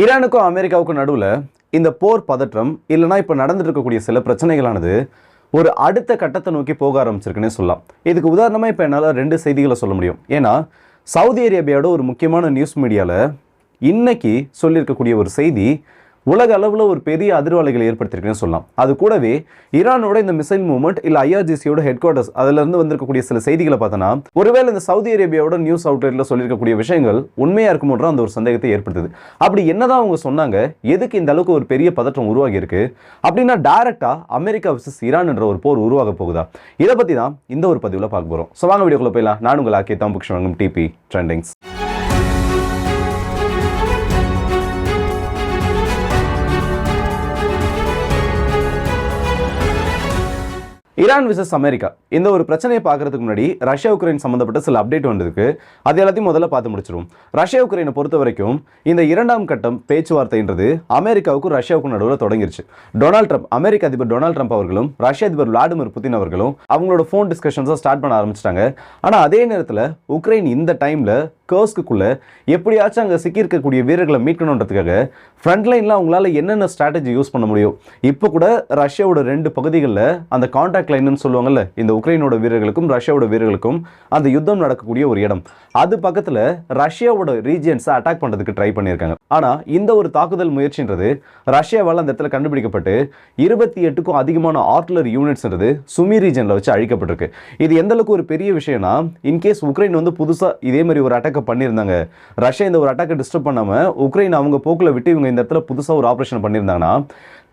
ஈரானுக்கும் அமெரிக்காவுக்கும் நடுவில் இந்த போர் பதற்றம் இல்லைனா இப்போ நடந்துட்டு இருக்கக்கூடிய சில பிரச்சனைகளானது ஒரு அடுத்த கட்டத்தை நோக்கி போக ஆரம்பிச்சிருக்குன்னே சொல்லலாம். இதுக்கு உதாரணமாக இப்போ என்னால் ரெண்டு செய்திகளை சொல்ல முடியும். ஏன்னா சவுதி அரேபியாவோட ஒரு முக்கியமான நியூஸ் மீடியாவில் இன்னைக்கு சொல்லியிருக்கக்கூடிய ஒரு செய்தி உலக அளவில் ஒரு பெரிய அதிர்வலைகளை ஏற்படுத்தியிருக்குன்னு சொல்லலாம். அது கூடவே ஈரானோட இந்த மிசைல் மூவ்மெண்ட் இல்லை ஐஆர்ஜிசியோட ஹெட் குவார்ட்டர்ஸ் அதுலேருந்து வந்திருக்கக்கூடிய சில செய்திகளை பார்த்தோன்னா ஒருவேளை இந்த சவுதி அரேபியாவோட நியூஸ் அவுட்லெட்டில் சொல்லியிருக்கக்கூடிய விஷயங்கள் உண்மையாக இருக்குமோன்ற அந்த ஒரு சந்தேகத்தை ஏற்படுத்துது. அப்படி என்னதான் அவங்க சொன்னாங்க எதுக்கு இந்த அளவுக்கு ஒரு பெரிய பதற்றம் உருவாகி இருக்கு அப்படின்னா டைரக்டா அமெரிக்கா விசஸ் ஈரான் என்ற ஒரு போர் உருவாக போகுதா? இதை பற்றி தான் இந்த ஒரு பதிவில் பார்க்க போகிறோம் ஸோ வாங்க வீடியோக்குள்ள போயிடலாம். நான் உங்கள் ஆக்கே தாம்புக்ஷன் டிபி ட்ரெண்டிங்ஸ் ஈரான் விசஸ் அமெரிக்கா. இந்த ஒரு பிரச்சனையை பார்க்கறதுக்கு முன்னாடி ரஷ்யா உக்ரைன் சம்மந்தப்பட்ட சில அப்டேட் வந்திருக்கு. அது எல்லாத்தையும் முதல்ல பார்த்து முடிச்சிடும் ரஷ்யா உக்ரைனை பொறுத்த வரைக்கும் இந்த இரண்டாம் கட்டம் பேச்சுவார்த்தைன்றது அமெரிக்காவுக்கும் ரஷ்யாவுக்கும் நடுவில் தொடங்கிருச்சு. டொனால்ட் ட்ரம்ப் அமெரிக்க அதிபர் டொனால்ட் ட்ரம்ப் அவர்களும் ரஷ்ய அதிபர் விளாடிமிர் புதின் அவர்களும் அவங்களோட ஃபோன் டிஸ்கஷன்ஸை ஸ்டார்ட் பண்ண ஆரம்பிச்சிட்டாங்க. ஆனால் அதே நேரத்தில் உக்ரைன் இந்த டைமில் கர்ஸ்க்குள்ளே எப்படியாச்சும் அங்கே சிக்கியிருக்கக்கூடிய வீரர்களை மீட்கணுன்றதுக்காக ஃப்ரண்ட்லைனில் அவங்களால என்னென்ன ஸ்ட்ராட்டஜி யூஸ் பண்ண முடியும்? இப்போ கூட ரஷ்யாவோட ரெண்டு பகுதிகளில் அந்த காண்டாக்ட் லைன்னு சொல்லுவாங்கல்ல இந்த உக்ரைனோட வீரர்களுக்கும் ரஷ்யாவோட வீரர்களுக்கும் அந்த யுத்தம் நடக்கக்கூடிய ஒரு இடம். அது பக்கத்தில் ரஷ்யாவோட ரீஜியன்ஸை அட்டாக் பண்ணுறதுக்கு ட்ரை பண்ணியிருக்காங்க. ஆனால் இந்த ஒரு தாக்குதல் முயற்சின்றது ரஷ்யாவால் அந்த இடத்துல கண்டுபிடிக்கப்பட்டு இருபத்தி எட்டுக்கும் அதிகமான ஆர்ட்லர் யூனிட்ஸ்ன்றது சுமி ரீஜனில் வச்சு அழிக்கப்பட்டிருக்கு. இது எந்த அளவுக்கு ஒரு பெரிய விஷயம்னா இன்கேஸ் உக்ரைன் வந்து புதுசாக இதே மாதிரி ஒரு அட்டாக்கை பண்ணியிருந்தாங்க ரஷ்யா இந்த ஒரு அட்டாக்கை டிஸ்டர்ப் பண்ணாமல் உக்ரைன் அவங்க போக்கில் விட்டு இவங்க இந்த இடத்துல புதுசாக ஒரு ஆப்ரேஷன் பண்ணியிருந்தாங்கன்னா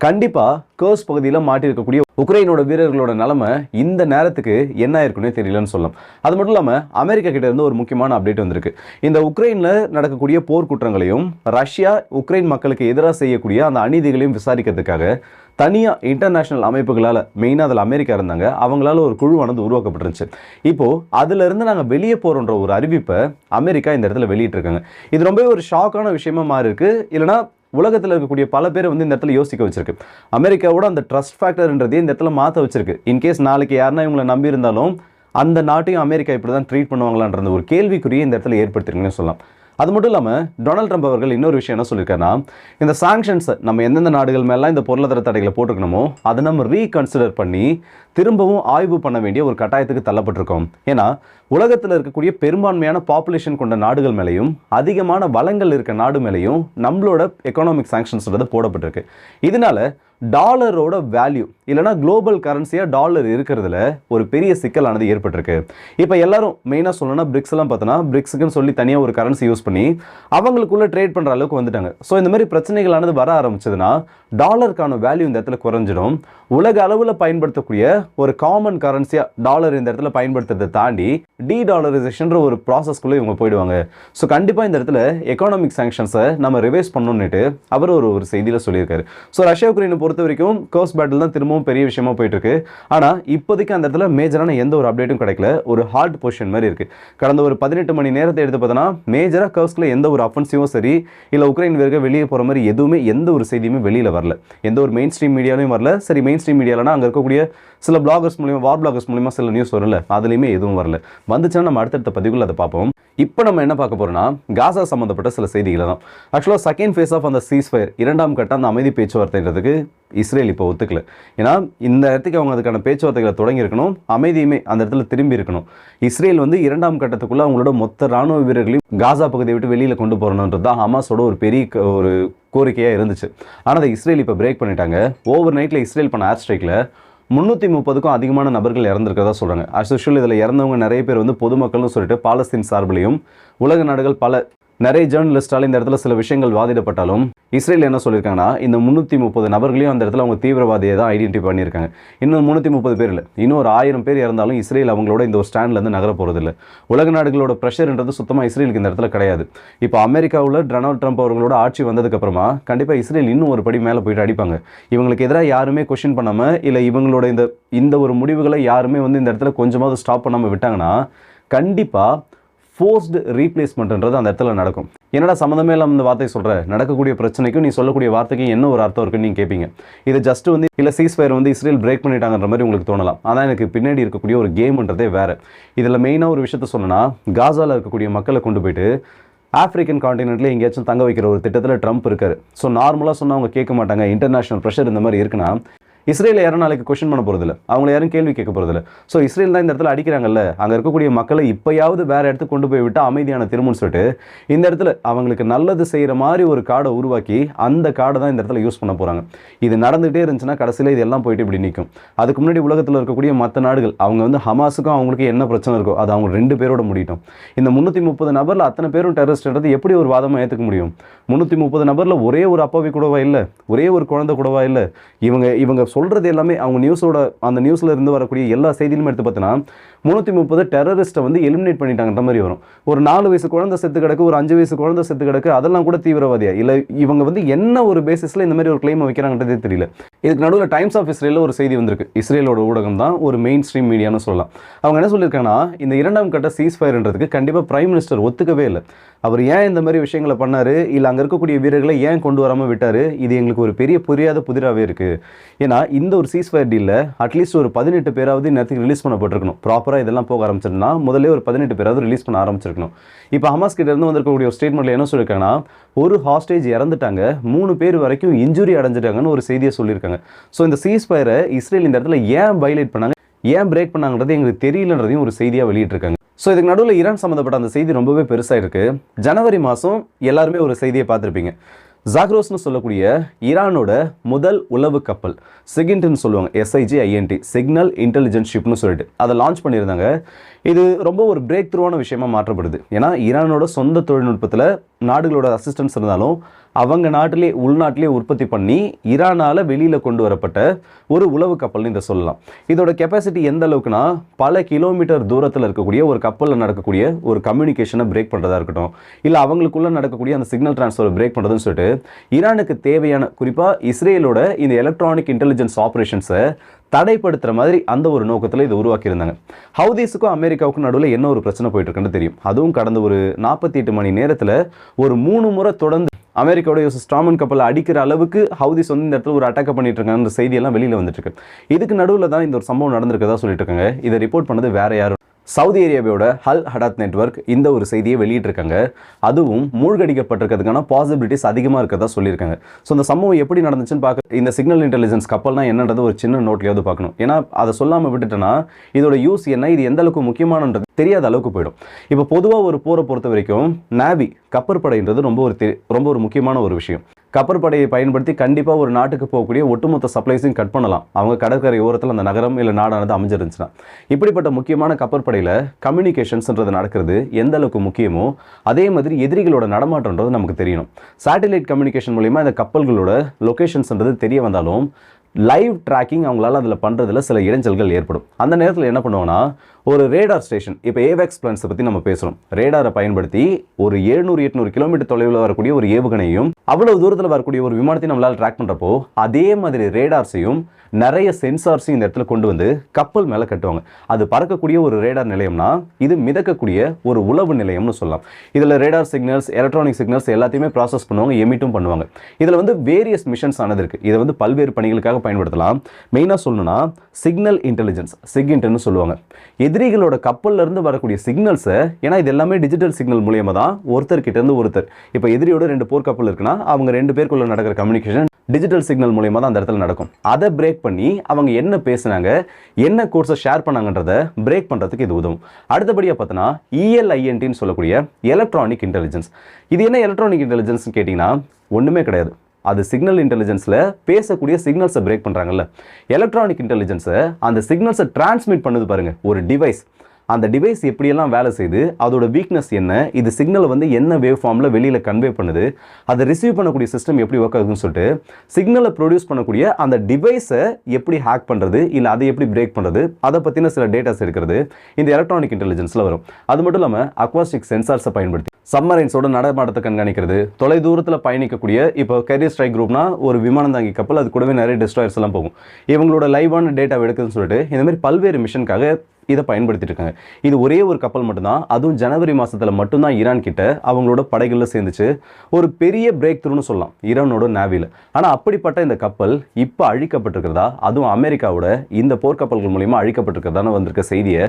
கண்டிப்பாக கேர்ஸ் பகுதியில் மாட்டியிருக்கக்கூடிய உக்ரைனோட வீரர்களோட நிலைமை இந்த நேரத்துக்கு என்ன ஆயிருக்குன்னே தெரியலன்னு சொல்லலாம். அது மட்டும் இல்லாமல் அமெரிக்கா கிட்ட இருந்து ஒரு முக்கியமான அப்டேட் வந்திருக்கு. இந்த உக்ரைனில் நடக்கக்கூடிய போர் குற்றங்களையும் ரஷ்யா உக்ரைன் மக்களுக்கு எதிராக செய்யக்கூடிய அந்த அநீதிகளையும் விசாரிக்கிறதுக்காக தனியாக இன்டர்நேஷ்னல் அமைப்புகளால் மெயினாக அதில் அமெரிக்கா இருந்தாங்க. அவங்களால ஒரு குழுவானது உருவாக்கப்பட்டுருந்துச்சு. இப்போது அதிலிருந்து நாங்கள் வெளியே போகிறோன்ற ஒரு அறிவிப்பை அமெரிக்கா இந்த இடத்துல வெளியிட்டிருக்காங்க. இது ரொம்பவே ஒரு ஷாக்கான விஷயமா மாறி இருக்கு இல்லைனா உலகத்தில் இருக்கக்கூடிய பல பேர் வந்து இந்த இடத்துல யோசிக்க வச்சிருக்கு. அமெரிக்காவோட அந்த ட்ரஸ்ட் ஃபேக்டர்ன்றதே இந்த இடத்துல மாற்ற வச்சிருக்கு. இன்கேஸ் நாளைக்கு யாருன்னா இவங்களை நம்பி இருந்தாலும் அந்த நாட்டையும் அமெரிக்கா இப்படி தான் ட்ரீட் பண்ணுவாங்களான்ற ஒரு கேள்விக்குரிய இந்த இடத்துல ஏற்படுத்திருக்குன்னு சொல்லலாம். அது மட்டும் இல்லாமல் டொனால்ட் ட்ரம்ப் அவர்கள் இன்னொரு விஷயம் என்ன சொல்லியிருக்காருன்னா இந்த சாங்ஷன்ஸை நம்ம எந்தெந்த நாடுகள் மேலாம் இந்த பொருளாதார தடைகளை போட்டுக்கணுமோ அதை நம்ம ரீகன்சிடர் பண்ணி திரும்பவும் ஆய்வு பண்ண வேண்டிய ஒரு கட்டாயத்துக்கு தள்ளப்பட்டிருக்கோம். ஏன்னா உலகத்தில் இருக்கக்கூடிய பெரும்பான்மையான பாப்புலேஷன் கொண்ட நாடுகள் மேலேயும் அதிகமான வளங்கள் இருக்க நாடு மேலேயும் நம்மளோட எக்கனாமிக் சாங்ஷன்ஸ்ன்றது போடப்பட்டிருக்கு. இதனால டாலரோட வேல்யூ இல்லைனா குளோபல் கரன்சியாக டாலர் இருக்கிறதுல ஒரு பெரிய சிக்கலானது ஏற்பட்டிருக்கு. இப்போ எல்லாரும் மெயினாக சொல்லணும்னா பிரிக்ஸ் எல்லாம் பார்த்தோன்னா பிரிக்ஸுக்குன்னு சொல்லி தனியாக ஒரு கரன்சி யூஸ் பண்ணி அவங்களுக்குள்ளே ட்ரேட் பண்ணுற அளவுக்கு வந்துட்டாங்க. ஸோ இந்த மாதிரி பிரச்சனைகளானது வர ஆரம்பிச்சதுன்னா டாலருக்கான வேல்யூ இந்த இடத்துல குறைஞ்சிடும். உலக அளவில் பயன்படுத்தக்கூடிய ஒரு காமன் கரன்சியாக டாலர் இந்த இடத்துல பயன்படுத்துறதை தாண்டி டி டாலரைசேஷன்ற ஒரு ப்ராசஸ்க்குள்ளே இவங்க போயிடுவாங்க. ஸோ கண்டிப்பாக இந்த இடத்துல எக்கனாமிக் சாங்ஷன்ஸை நம்ம ரிவைஸ் பண்ணணுன்னுட்டு அவர் ஒரு ஒரு செய்தியில் சொல்லியிருக்காரு. ஸோ ரஷ்யா உக்ரைனை பொறுத்த வரைக்கும் கர்ஸ் பேட்டில் தான் திரும்பவும் பெரிய விஷயமா போயிட்டு இருக்கு ஆனால் இப்போதைக்கு அந்த இடத்துல மேஜரான எந்த ஒரு அப்டேட்டும் கிடைக்கல. ஒரு ஹார்ட் பொசிஷன் மாதிரி இருக்கு. கடந்த ஒரு பதினெட்டு மணி நேரத்தை எடுத்து பார்த்தோன்னா மேஜராக கர்ஸ்ல எந்த ஒரு அஃபென்சிவும் சரி இல்லை உக்ரைன் வீரர்கள் வெளியே போகிற மாதிரி எதுவுமே எந்த ஒரு செய்தியுமே வெளியில் வரல. எந்த ஒரு மெயின் ஸ்ட்ரீம் மீடியாலையும் வரல. சரி மெயின் ஸ்ட்ரீம் மீடியாலனா அங்கே இருக்கக்கூடிய சில பிளாகர்ஸ் மூலியமா வார் பிளாகர்ஸ் மூலியமா சில நியூஸ் வரல அதுலேயுமே எதுவும் வரல. வந்துச்சுன்னா நம்ம அடுத்தடுத்த பதிவுகள் அதை பார்ப்போம். இப்போ நம்ம என்ன பார்க்க போறோம்னா காசா சம்மந்தப்பட்ட சில செய்திகளை தான். ஆக்சுவலாக செகண்ட் ஃபேஸ் ஆஃப் அந்த சீஸ் ஃபயர் இரண்டாம் கட்ட அந்த அமைதி பேச்சுவார்த்தைன்றதுக்கு இஸ்ரேல் இப்போ ஒத்துக்கல. ஏன்னா இந்த இடத்துக்கு அவங்க அதுக்கான பேச்சுவார்த்தைகளை தொடங்கியிருக்கணும். அமைதியுமே அந்த இடத்துல திரும்பி இருக்கணும். இஸ்ரேல் வந்து இரண்டாம் கட்டத்துக்குள்ள அவங்களோட மொத்த ராணுவ வீரர்களையும் காசா பகுதியை விட்டு வெளியில் கொண்டு போகணுன்றது தான் ஹமாஸோட ஒரு பெரிய ஒரு கோரிக்கையாக இருந்துச்சு. ஆனால் அதை இஸ்ரேல் இப்போ பிரேக் பண்ணிட்டாங்க. ஓவர் நைட்டில் இஸ்ரேல் பண்ண ஏர் ஸ்ட்ரைக்கில் முந்நூற்றி முப்பதுக்கும் அதிகமான நபர்கள் இறந்திருக்கிறதா சொல்கிறாங்க அஸ் யூஷுவல் இதில் இறந்தவங்க நிறைய பேர் வந்து பொதுமக்கள்னு சொல்லிட்டு பாலஸ்தீன் சார்பிலையும் உலக நாடுகள் பல நிறைய ஜேர்னலிஸ்டால் இந்த இடத்துல சில விஷயங்கள் வாதிடப்பட்டாலும் இஸ்ரேல் என்ன சொல்லியிருக்காங்கன்னா இந்த முந்நூற்றி முப்பது நபர்களையும் அந்த இடத்துல அவங்க தீவிரவாதியை தான் ஐடென்டிஃபை பண்ணியிருக்காங்க. இன்னும் முந்நூற்றி முப்பது பேர் இல்லை. இன்னும் ஒரு ஆயிரம் பேர் இறந்தாலும் இஸ்ரேல் அவங்களோட இந்த ஒரு ஸ்டாண்ட்லேருந்து நகர போகிறதில்ல உலக நாடுகளோட ப்ரெஷர்ன்றது சுத்தமாக இஸ்ரேலுக்கு இந்த இடத்துல கிடையாது. இப்போ அமெரிக்காவில் டொனால்ட் ட்ரம்ப் அவர்களோட ஆட்சி வந்ததுக்கப்புறமா கண்டிப்பாக இஸ்ரேல் இன்னும் ஒரு படி மேலே போயிட்டு அடிப்பாங்க. இவங்களுக்கு எதிராக யாருமே கொஷின் பண்ணாமல் இல்லை இவங்களோட இந்த இந்த ஒரு முடிவுகளை யாருமே வந்து இந்த இடத்துல கொஞ்சமாவது ஸ்டாப் பண்ணாமல் விட்டாங்கன்னா கண்டிப்பாக ஃபோர்ஸ்டு ரீப்ளேஸ்மெண்ட்ன்றது அந்த இடத்துல நடக்கும். என்னடா சம்மந்தமே இல்லாமல் அந்த வார்த்தை சொல்கிற நடக்கக்கூடிய பிரச்சனைக்கும் நீ சொல்லக்கூடிய வார்த்தைக்கும் என்ன ஒரு அர்த்தம் இருக்குன்னு நீங்கள் கேட்பீங்க இது ஜஸ்ட் வந்து இல்லை சீஸ் ஃபயர் வந்து இஸ்ரேல் பிரேக் பண்ணிட்டாங்கன்ற மாதிரி உங்களுக்கு தோணலாம். ஆனால் எனக்கு பின்னாடி இருக்கக்கூடிய ஒரு கேம்ன்றதே வேறு. இதில் மெயினாக ஒரு விஷயத்த சொன்னேன்னா காசாவில் இருக்கக்கூடிய மக்களை கொண்டு போயிட்டு ஆப்பிரிக்கன் காண்டினென்ட்ல எங்கேயாச்சும் தங்க வைக்கிற ஒரு திட்டத்தில் ட்ரம்ப் இருக்காரு. ஸோ நார்மலாக சொன்னால் அவங்க கேட்க மாட்டாங்க. இன்டர்நேஷனல் ப்ரெஷர் இந்த மாதிரி இருக்குன்னா இஸ்ரேல் யாரும் நாளைக்கு கொஷின் பண்ண போகிறதில்ல அவங்கள யாரும் கேள்வி கேட்க போகிறதில்ல ஸோ இஸ்ரேல் தான் இந்த இடத்துல அடிக்கிறாங்கல்ல. அங்கே இருக்கக்கூடிய மக்களை இப்போயாவது வேறு இடத்துக்கு கொண்டு போய் விட்டு அமைதியான திரும்புன்னு சொல்லிட்டு இந்த இடத்துல அவங்களுக்கு நல்லது செய்கிற மாதிரி ஒரு கார்டை உருவாக்கி அந்த கார்டை தான் இந்த இடத்துல யூஸ் பண்ண போகிறாங்க இது நடந்துகிட்டே இருந்துச்சுன்னா கடைசியில் இதெல்லாம் போயிட்டு இப்படி நிற்கும் அதுக்கு முன்னாடி உலகத்தில் இருக்கக்கூடிய மற்ற நாடுகள் அவங்க வந்து ஹமாஸுக்கும் அவங்களுக்கு என்ன பிரச்சனை இருக்கோ அது அவங்க ரெண்டு பேரோட முடியட்டும். இந்த முந்நூற்றி முப்பது நபரில் அத்தனை பேரும் டெரரிஸ்ட்ன்றது எப்படி ஒரு வாதமாக ஏற்றுக்க முடியும்? முந்நூற்றி முப்பது நபரில் ஒரே ஒரு அப்பாவி கூடவா இல்லை? ஒரே ஒரு குழந்தை கூடவா இல்லை? இவங்க இவங்க சொல்கிறது எல்லாமே அவங்க நியூஸோட அந்த நியூஸில் இருந்து வரக்கூடிய எல்லா செய்தியிலுமே எடுத்து பார்த்தோன்னா முந்நூற்றி முப்பது டெரரிஸ்ட்டை வந்து எலிமினேட் பண்ணிட்டாங்கன்ற மாதிரி வரும். ஒரு நாலு வயசு குழந்தை செத்து கிடக்கு ஒரு அஞ்சு வயசு குழந்தை செத்து கிடக்கு அதெல்லாம் கூட தீவிரவாதியா? இல்லை இவங்க வந்து என்ன ஒரு பேசிஸில் இந்த மாதிரி ஒரு கிளைமை வைக்கிறாங்கன்றதே தெரியல. இதுக்கு நடுவில் டைம்ஸ் ஆஃப் இஸ்ரேலில் ஒரு செய்தி வந்திருக்கு. இஸ்ரேலோட ஊடகம் தான் ஒரு மெயின் ஸ்ட்ரீம் மீடியான்னு சொல்லலாம். அவங்க என்ன சொல்லியிருக்காங்கன்னா இந்த இரண்டாம் கட்ட சீஸ் ஃபயர்ன்றதுக்கு கண்டிப்பாக பிரைம் மினிஸ்டர் ஒத்துக்கவே இல்லை. அவர் ஏன் இந்த மாதிரி விஷயங்களை பண்ணார்? இல்லை அங்கே இருக்கக்கூடிய வீரர்களை ஏன் கொண்டு வராமல் விட்டார்? இது எங்களுக்கு ஒரு பெரிய புரியாத புதிராகவே இருக்குது ஏன்னா இந்த ஒரு சீஸ் ஃபயர் டீலில் அட்லீஸ்ட் ஒரு பதினெட்டு பேராவது நேரத்துக்கு ரிலீஸ் பண்ணப்பட்டிருக்கணும். ப்ராப்பர் ப்ராப்பராக இதெல்லாம் போக ஆரம்பிச்சிருந்தா முதல்ல ஒரு பதினெட்டு பேராவது ரிலீஸ் பண்ண ஆரம்பிச்சிருக்கணும். இப்போ ஹமாஸ் கிட்ட இருந்து வந்திருக்கக்கூடிய ஒரு ஸ்டேட்மெண்ட்டில் என்ன சொல்லியிருக்காங்கன்னா ஒரு ஹாஸ்டேஜ் இறந்துட்டாங்க மூணு பேர் வரைக்கும் இன்ஜுரி அடைஞ்சிட்டாங்கன்னு ஒரு செய்தியை சொல்லியிருக்காங்க. ஸோ இந்த சீஸ் ஃபயரை இஸ்ரேல் இந்த இடத்துல ஏன் வயலேட் பண்ணாங்க ஏன் பிரேக் பண்ணாங்கன்றது எங்களுக்கு தெரியலன்றதையும் ஒரு செய்தியாக வெளியிட்டிருக்காங்க. ஸோ இதுக்கு நடுவில் ஈரான் சம்மந்தப்பட்ட அந்த செய்தி ரொம்பவே பெருசாக இருக்குது ஜனவரி மாதம் எல்லாருமே ஒரு செய்தியை பார்த்துருப்பீங்க. ஜாக்ரோஸ்னு சொல்லக்கூடிய ஈரானோட முதல் உளவு கப்பல் சிகின்ட்னு சொல்லுவாங்க எஸ்ஐஜி ஐஎன்டி சிக்னல் இன்டெலிஜென்ஸ் ஷிப்னு சொல்லிட்டு. அதை லான்ச் பண்ணியிருந்தாங்க. இது ரொம்ப ஒரு பிரேக் த்ரூவான விஷயமா மாற்றப்படுது. ஏன்னா ஈரானோட சொந்த தொழில்நுட்பத்தில் நாடுகளோட அசிஸ்டன்ஸ் இருந்தாலும் அவங்க நாட்டிலே உள்நாட்டிலே உற்பத்தி பண்ணி ஈரானால் வெளியில் கொண்டு வரப்பட்ட ஒரு உளவு கப்பல்னு இதை சொல்லலாம். இதோட கெப்பாசிட்டி எந்த அளவுக்குனா பல கிலோமீட்டர் தூரத்தில் இருக்கக்கூடிய ஒரு கப்பலில் நடக்கக்கூடிய ஒரு கம்யூனிகேஷனை பிரேக் பண்ணுறதா இருக்கட்டும். இல்லை அவங்களுக்குள்ளே நடக்கக்கூடிய அந்த சிக்னல் டிரான்ஸ்ஃபர் பிரேக் பண்ணுறதுன்னு சொல்லிட்டு ஈரானுக்கு தேவையான குறிப்பாக இஸ்ரேலோட இந்த எலக்ட்ரானிக் இன்டெலிஜென்ஸ் ஆப்ரேஷன்ஸை தடைப்படுத்துகிற மாதிரி அந்த ஒரு நோக்கத்தில் இதை உருவாக்கியிருந்தாங்க. ஹவுதீஸுக்கும் அமெரிக்காவுக்கும் நடுவில் என்ன ஒரு பிரச்சனை போயிட்டு இருக்குன்னு தெரியும். அதுவும் கடந்த ஒரு நாற்பத்தி எட்டு மணி நேரத்தில் ஒரு மூணு முறை தொடர்ந்து அமெரிக்காவுடைய ஸ்டாமன் கப்பலை அடிக்கிற அளவுக்கு ஹவுதிஸ் வந்து இந்த இடத்துல ஒரு அட்டாக் பண்ணிட்டு இருக்காங்க செய்தியெல்லாம் வெளியில் வந்துட்டு இருக்கு இதுக்கு நடுவில் தான் இந்த ஒரு சம்பவம் நடந்திருக்கதா சொல்லிட்டு இருக்காங்க இதை ரிப்போர்ட் பண்ணது வேற யாரும் சவுதி அரேபியாவோட ஹல் ஹடாத் நெட்வொர்க் இந்த ஒரு செய்தியை வெளியிட்டிருக்காங்க. அதுவும் மூழ்கடிக்கப்பட்டிருக்கிறதுக்கான பாசிபிலிட்டிஸ் அதிகமாக இருக்கிறதா சொல்லியிருக்காங்க. ஸோ இந்த சம்பவம் எப்படி நடந்துச்சுன்னு பார்க்க இந்த சிக்னல் இன்டெலிஜென்ஸ் கப்பல்னா என்னன்றது ஒரு சின்ன நோட்லையாவது பார்க்கணும். ஏன்னா அதை சொல்லாமல் விட்டுட்டேன்னா இதோட யூஸ் என்ன இது எந்த அளவுக்கு முக்கியமானன்றது தெரியாத அளவுக்கு போயிடும். இப்போ பொதுவாக ஒரு போரை பொறுத்த வரைக்கும் நாவி கப்பற்படைன்றது ரொம்ப ஒரு தெ- ரொம்ப ஒரு முக்கியமான ஒரு விஷயம். கப்பற்படையை பயன்படுத்தி கண்டிப்பாக ஒரு நாட்டுக்கு போகக்கூடிய ஒட்டுமொத்த சப்ளைஸையும் கட் பண்ணலாம். அவங்க கடற்கரை ஓரத்தில் அந்த நகரம் இல்லை நாடானது அமைஞ்சிருந்துச்சுன்னா. இப்படிப்பட்ட முக்கியமான கப்பற்படையில் கம்யூனிகேஷன்ஸ்ன்றது நடக்கிறது எந்த அளவுக்கு முக்கியமோ அதே மாதிரி எதிரிகளோட நடமாட்டம்ன்றது நமக்கு தெரியணும். சேட்டலைட் கம்யூனிகேஷன் மூலிமா இந்த கப்பல்களோட லொக்கேஷன்ஸ்ன்றது தெரிய வந்தாலும் லைவ் ட்ராக்கிங் அவங்களால அதில் பண்ணுறதுல சில இடைஞ்சல்கள் ஏற்படும். அந்த நேரத்தில் என்ன பண்ணுவாங்கன்னா ஒரு ரேடார் ஸ்டேஷன் இப்போ ஏவேக்ஸ் பிளான்ஸை பற்றி நம்ம பேசுகிறோம் ரேடாரை பயன்படுத்தி ஒரு எழுநூறு எட்நூறு கிலோமீட்டர் தொலைவில் வரக்கூடிய ஒரு ஏவுகணையும் அவ்வளவு தூரத்தில் வரக்கூடிய ஒரு விமானத்தையும் நம்மளால் ட்ராக் பண்ணுறப்போ அதே மாதிரி ரேடார்ஸையும் நிறைய சென்சார்ஸையும் இந்த இடத்துல கொண்டு வந்து கப்பல் மேலே கட்டுவாங்க. அது பறக்கக்கூடிய ஒரு ரேடார் நிலையம்னா இது மிதக்கக்கூடிய ஒரு உளவு நிலையம்னு சொல்லலாம். இதில் ரேடார் சிக்னல்ஸ் எலக்ட்ரானிக் சிக்னல்ஸ் எல்லாத்தையுமே ப்ராசஸ் பண்ணுவாங்க எமிட்டும் பண்ணுவாங்க. இதில் வந்து வேரியஸ் மிஷன்ஸ் ஆனது இருக்குது இதை வந்து பல்வேறு பணிகளுக்காக பயன்படுத்தலாம். மெயினாக சொல்லணும்னா சிக்னல் இன்டெலிஜென்ஸ் சிக்இன்ட்னு சொல்லுவாங்க. எதிரிகளோட கப்பல்லேருந்து வரக்கூடிய சிக்னல்ஸை ஏன்னா இது எல்லாமே டிஜிட்டல் சிக்னல் மூலியமாக தான் ஒருத்தர் ஒருத்தர். இப்போ எதிரியோட ரெண்டு போர்க்கப்பல் இருக்குன்னா அவங்க ரெண்டு பேருக்குள்ள நடக்கிற கம்யூனிகேஷன் டிஜிட்டல் சிக்னல் மூலியமாக தான் அந்த இடத்துல நடக்கும். அதை பிரேக் பண்ணி அவங்க என்ன பேசுனாங்க என்ன கோர்ஸை ஷேர் பண்ணாங்கன்றத பிரேக் பண்ணுறதுக்கு இது உதவும். அடுத்தபடியாக பார்த்தோன்னா இஎல்ஐஎன்டின்னு சொல்லக்கூடிய எலக்ட்ரானிக் இன்டெலிஜென்ஸ் இது என்ன எலக்ட்ரானிக் இன்டெலிஜென்ஸ்னு கேட்டிங்கன்னா ஒன்றுமே கிடையாது. அது சிக்னல் இன்டெலிஜென்ஸில் பேசக்கூடிய சிக்னல்ஸை பிரேக் பண்ணுறாங்கல்ல எலக்ட்ரானிக் இன்டெலிஜென்ஸை அந்த சிக்னல்ஸை டிரான்ஸ்மிட் பண்ணுது பாருங்கள் ஒரு டிவைஸ் அந்த டிவைஸ் எப்படியெல்லாம் வேலை செய்து அதோட வீக்னஸ் என்ன இது சிக்னலை வந்து என்ன வேவ் ஃபார்மில் வெளியில் கன்வே பண்ணுது அதை ரிசீவ் பண்ணக்கூடிய சிஸ்டம் எப்படி ஒர்க் ஆகுதுன்னு சொல்லிட்டு சிக்னலை ப்ரொடியூஸ் பண்ணக்கூடிய அந்த டிவைஸை எப்படி ஹேக் பண்ணுறது இல்லை அதை எப்படி பிரேக் பண்ணுறது அதை பற்றின சில டேட்டாஸ் எடுக்கிறது இந்த எலக்ட்ரானிக் இன்டெலிஜென்ஸில் வரும். அது மட்டும் இல்லாமல் அக்வாஸ்டிக் சென்சார்ஸை பயன்படுத்தி சம்மரைன்ஸோட நடமாட்டத்தை கண்காணிக்கிறது. தொலை தூரத்தில் பயணிக்கக்கூடிய இப்போ கரியர் ஸ்ட்ரைக் குரூப்னா ஒரு விமானம் தாங்கி கப்பல் அது கூடவே நிறைய டிஸ்ட்ராயர்ஸ் எல்லாம் போகும். இவங்களோட லைவான டேட்டா எடுக்குதுன்னு சொல்லிட்டு இந்த மாதிரி பல்வேறு மிஷனுக்காக இதை பயன்படுத்திட்டு இருக்காங்க. இது ஒரே ஒரு கப்பல் மட்டும்தான் அதுவும் ஜனவரி மாதத்தில் மட்டும்தான் ஈரான் கிட்ட அவங்களோட படைகளில் சேர்ந்துச்சு. ஒரு பெரிய பிரேக் த்ரூன்னு சொல்லலாம் ஈரானோட நேவியில் ஆனால் அப்படிப்பட்ட இந்த கப்பல் இப்போ அழிக்கப்பட்டிருக்கிறதா? அதுவும் அமெரிக்காவோட இந்த போர்க்கப்பல்கள் மூலிமா அழிக்கப்பட்டிருக்கிறதான வந்திருக்க செய்தியை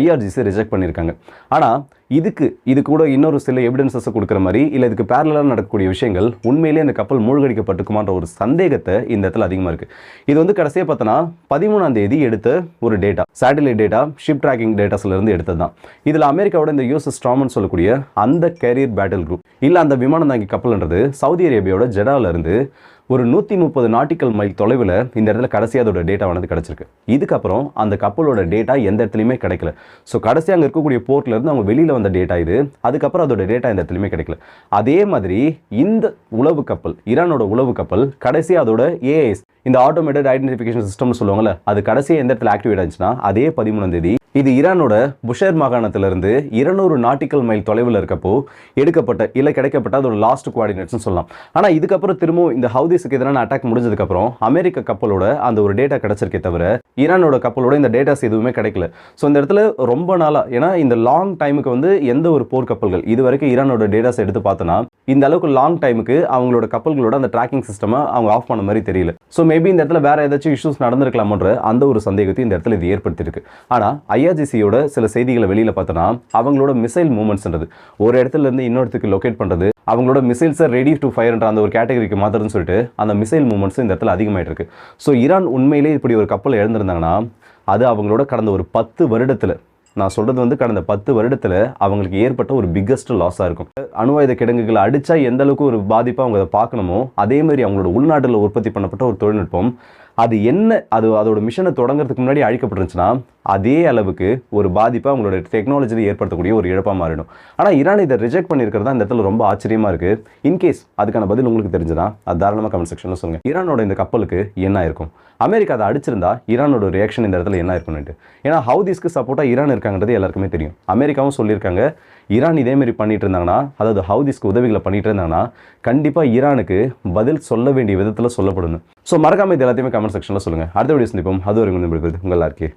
ஐஆர்ஜிசி ரிஜெக்ட் பண்ணியிருக்காங்க. ஆனால் இதுக்கு இது கூட இன்னொரு சில எவிடன்சஸை கொடுக்குற மாதிரி இல்லை இதுக்கு பேரலாக நடக்கக்கூடிய விஷயங்கள் உண்மையிலேயே அந்த கப்பல் மூழ்கடிக்கப்பட்டிருக்குமான்ற ஒரு சந்தேகத்தை இந்த இடத்துல அதிகமாக இருக்குது இது வந்து கடைசியாக பார்த்தோன்னா பதிமூணாம் தேதி எடுத்த ஒரு data satellite data ship tracking டேட்டாஸ்லேருந்து எடுத்தது தான். இதில் அமெரிக்காவோட இந்த யூஎஸ் ஸ்ட்ராமன் சொல்லக்கூடிய அந்த கேரியர் பேட்டில் குரூப் இல்லை அந்த விமானம் தாங்கி கப்பல்ன்றது சவுதி அரேபியாவோட ஜெடாவிலேருந்து ஒரு நூற்றி முப்பது நாட்டிக்கல் மைல் தொலைவில் இந்த இடத்துல கடைசியாக அதோட டேட்டா வந்து கிடச்சிருக்கு. இதுக்கப்புறம் அந்த கப்பலோட டேட்டா எந்த இடத்துலையுமே கிடைக்கல. ஸோ கடைசி அங்கே இருக்கக்கூடிய போர்ட்லேருந்து அவங்க வெளியில் வந்த டேட்டா இது. அதுக்கப்புறம் அதோட டேட்டா எந்த இடத்துலையுமே கிடைக்கல. அதே மாதிரி இந்த உளவு கப்பல் ஈரானோட உளவு கப்பல் கடைசியாக அதோட ஏஐஎஸ் இந்த ஆட்டோமேட்டட் ஐடென்டிஃபிகேஷன் சிஸ்டம்னு சொல்லுவாங்கல்ல அது கடைசியாக எந்த இடத்துல ஆக்டிவேட் ஆச்சுன்னா அதே பதிமூணாம் தேதி இது ஈரானோட புஷேர் மாகாணத்திலிருந்து இருநூறு நாட்டிக்கல் மைல் தொலைவில் இருக்கப்போ எடுக்கப்பட்ட இல்லை கிடைக்கப்பட்ட அதோட லாஸ்ட் குவாடினேட்ஸ்னு சொல்லலாம். ஆனால் இதுக்கப்புறம் திரும்பவும் இந்த ஹவுதிஸுக்கு எதிரான அட்டாக் முடிஞ்சதுக்கப்புறம் அமெரிக்க கப்பலோட அந்த ஒரு டேட்டா கிடைச்சிருக்கே தவிர ஈரானோட கப்பலோட இந்த டேட்டாஸ் எதுவுமே கிடைக்கல. ஸோ இந்த இடத்துல ரொம்ப நாளாக ஏன்னா இந்த லாங் டைமுக்கு வந்து எந்த ஒரு போர் கப்பல்கள் இது வரைக்கும் ஈரானோட டேட்டாஸ் எடுத்து பார்த்தோன்னா இந்த அளவுக்கு லாங் டைமுக்கு அவங்களோட கப்பல்களோட அந்த ட்ராக்கிங் சிஸ்டமை அவங்க ஆஃப் பண்ண மாதிரி தெரியல. ஸோ மேபி இந்த இடத்துல வேற ஏதாச்சும் இஷ்யூஸ் நடந்திருக்கலாமன்ற அந்த ஒரு சந்தேகத்தை இந்த இடத்துல இது ஏற்படுத்தியிருக்கு. ஆனால் ஐ ஐஆர்ஜிசியோட சில செய்திகளை வெளியில் பார்த்தோன்னா அவங்களோட மிசைல் மூவ்மெண்ட்ஸ்ன்றது ஒரு இடத்துல இருந்து இன்னொரு இடத்துக்கு லொக்கேட் பண்ணுறது அவங்களோட மிசைல்ஸை ரெடி டு ஃபயர்ன்ற அந்த ஒரு கேட்டகரிக்கு மாத்திரம்னு சொல்லிட்டு அந்த மிசைல் மூவ்மெண்ட்ஸ் இந்த இடத்துல அதிகமாகிட்டு இருக்கு ஸோ ஈரான் உண்மையிலே இப்படி ஒரு கப்பல் எழுந்திருந்தாங்கன்னா அது அவங்களோட கடந்த ஒரு பத்து வருடத்தில் நான் சொல்கிறது வந்து கடந்த பத்து வருடத்தில் அவங்களுக்கு ஏற்பட்ட ஒரு பிக்கஸ்ட் லாஸாக இருக்கும். அணுவாயுத கிடங்குகளை அடித்தா எந்த அளவுக்கு ஒரு பாதிப்பை அவங்க அதை பார்க்கணுமோ அதே மாதிரி அவங்களோட உள்நாட்டில் உற்பத்தி பண்ணப்பட்ட ஒரு தொழில்நுட்பம் அது என்ன அது அதோட மிஷனை தொடங்குறதுக்கு முன்னாடி அழிக்கப்பட்டுருந்துச்சுன்னா அதே அளவுக்கு ஒரு பாதிப்பை அவங்களோட டெக்னாலஜியில் ஏற்படுத்தக்கூடிய ஒரு இழப்பாக மாறிடும். ஆனால் ஈரான் இதை ரிஜெக்ட் பண்ணியிருக்கிறது தான் இந்த இடத்துல ரொம்ப ஆச்சரியமாக இருக்குது இன்கேஸ் அதுக்கான பதில் உங்களுக்கு தெரிஞ்சுன்னா அது தாராளமாக கமெண்ட் செக்ஷனில் சொல்லுங்கள் ஈரானோட இந்த கப்பலுக்கு என்ன இருக்கும் அமெரிக்கா அதை அடிச்சிருந்தா ஈரானோட ரியாக்ஷன் இந்த இடத்துல என்ன இருக்கும்னுட்டு ஏன்னா ஹவுதிஸ்க்கு சப்போர்ட்டாக ஈரான் இருக்காங்கிறது எல்லாருக்குமே தெரியும். அமெரிக்காவும் சொல்லியிருக்காங்க ஈரான் இதேமாரி பண்ணிட்டு இருந்தாங்கன்னா அதாவது ஹவுதிஸ்க்கு உதவிகளை பண்ணிட்டு இருந்தாங்கன்னா கண்டிப்பாக ஈரானுக்கு பதில் சொல்ல வேண்டிய விதத்தில் சொல்லப்படணும் ஸோ மறக்காம இது எல்லாத்தையுமே கமெண்ட் செக்ஷனில் சொல்லுங்கள் அடுத்த வீடியோ சந்திப்போம். அது வரைக்கும் உங்கள் எல்லாருக்கே